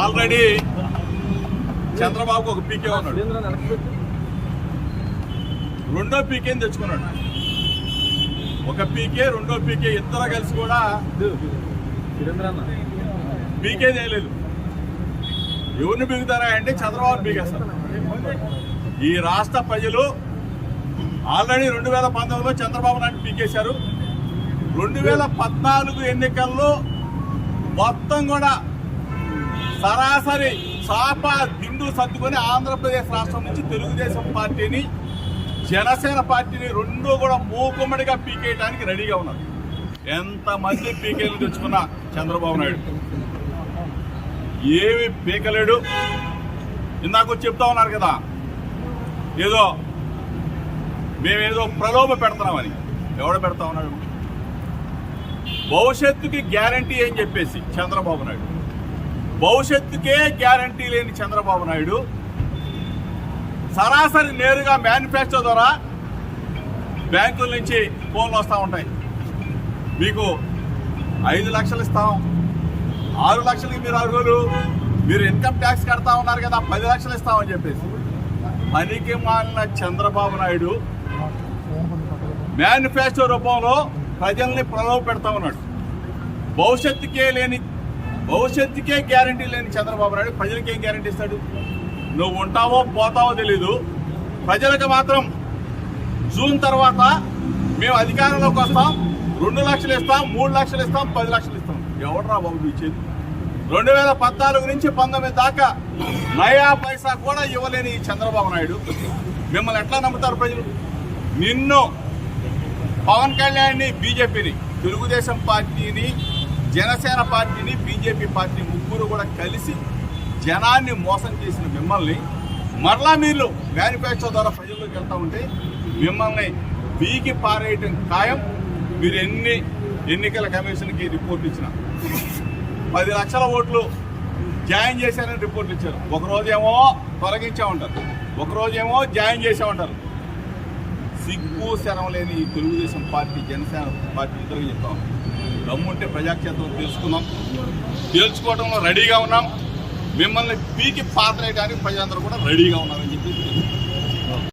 Already Chandrababu ఒక పీకే ఉన్నాడు. రెండో పీకేని తెచ్చుకున్నాడు. ఒక పీకే రెండో పీకే ఇద్దరు కలిసి కూడా పీకే చేయలేదు. ఎవరిని పీకుతారా అంటే చంద్రబాబు పీకేస్తారు. ఈ రాష్ట్ర ప్రజలు ఆల్రెడీ రెండు వేల పంతొమ్మిదిలో చంద్రబాబు నాయుడు పీకేశారు. రెండు వేల పద్నాలుగు ఎన్నికల్లో మొత్తం కూడా సరాసరి చాప దిండు సర్దుకొని ఆంధ్రప్రదేశ్ రాష్ట్రం నుంచి తెలుగుదేశం పార్టీని జనసేన పార్టీని రెండు కూడా మూకుమ్మడిగా పీకేయడానికి రెడీగా ఉన్నారు. ఎంతమంది పీకేలు తెచ్చుకున్న చంద్రబాబు నాయుడు? ఏమి పీకలేడు. ఇందాక చెప్తా ఉన్నారు కదా ఏదో మేమేదో ప్రలోభ పెడతామని ఎవడ పెడతా ఉన్నాడు? భవిష్యత్తుకి గ్యారంటీ అని చెప్పేసి చంద్రబాబు నాయుడు. భవిష్యత్తుకే గ్యారంటీ లేని చంద్రబాబు నాయుడు సరాసరి నేరుగా మేనిఫెస్టో ద్వారా బ్యాంకుల నుంచి ఫోన్లు వస్తూ ఉంటాయి. మీకు ఐదు లక్షలు ఇస్తాం ఆరు లక్షలకి మీరు అర్హులు మీరు ఇన్కమ్ ట్యాక్స్ కడతా ఉన్నారు కదా పది లక్షలు ఇస్తామని చెప్పేసి. పనికి మాలిన చంద్రబాబు నాయుడు మేనిఫెస్టో రూపంలో ప్రజల్ని ప్రలోభ పెడతా ఉన్నాడు. భవిష్యత్తుకే లేని భవిష్యత్తుకే గ్యారంటీ లేని చంద్రబాబు నాయుడు ప్రజలకి ఏం గ్యారంటీ ఇస్తాడు? నువ్వు ఉంటావో పోతావో తెలీదు. ప్రజలకు మాత్రం జూన్ తర్వాత మేము అధికారంలోకి వస్తాం రెండు లక్షలు ఇస్తాం మూడు లక్షలు ఇస్తాం పది లక్షలు ఇస్తాం. ఎవడరా బాబు ఇచ్చేది రెండు వేల పద్నాలుగు నుంచి పంతొమ్మిది దాకా నయా పైసా కూడా ఇవ్వలేని ఈ చంద్రబాబు నాయుడు. మిమ్మల్ని ఎట్లా నమ్ముతారు ప్రజలు? నిన్ను పవన్ కళ్యాణ్ని బీజేపీని తెలుగుదేశం పార్టీని జనసేన పార్టీని బీజేపీ పార్టీ ముగ్గురు కూడా కలిసి జనాన్ని మోసం చేసిన మిమ్మల్ని మరలా మీరు మేనిఫెస్టో ద్వారా ప్రజల్లోకి వెళ్తా ఉంటే మిమ్మల్ని బీకి పారేయటం ఖాయం. మీరు ఎన్ని ఎన్నికల కమిషన్కి రిపోర్ట్ ఇచ్చిన. పది లక్షల ఓట్లు జాయిన్ చేశారని రిపోర్ట్ ఇచ్చారు. ఒక రోజేమో తొలగించామంటారు ఒక రోజేమో జాయిన్ చేసామంటారు సిగ్గు శరం లేని ఈ తెలుగుదేశం పార్టీ జనసేన పార్టీ ఇద్దరు చెప్తాం. దమ్ముంటే ప్రజాక్షేత్రం తెలుసుకున్నాం తేల్చుకోవడంలో రెడీగా ఉన్నాం. మిమ్మల్ని పీకి పాత్రేయడానికి ప్రజలందరూ కూడా రెడీగా ఉన్నారని చెప్పి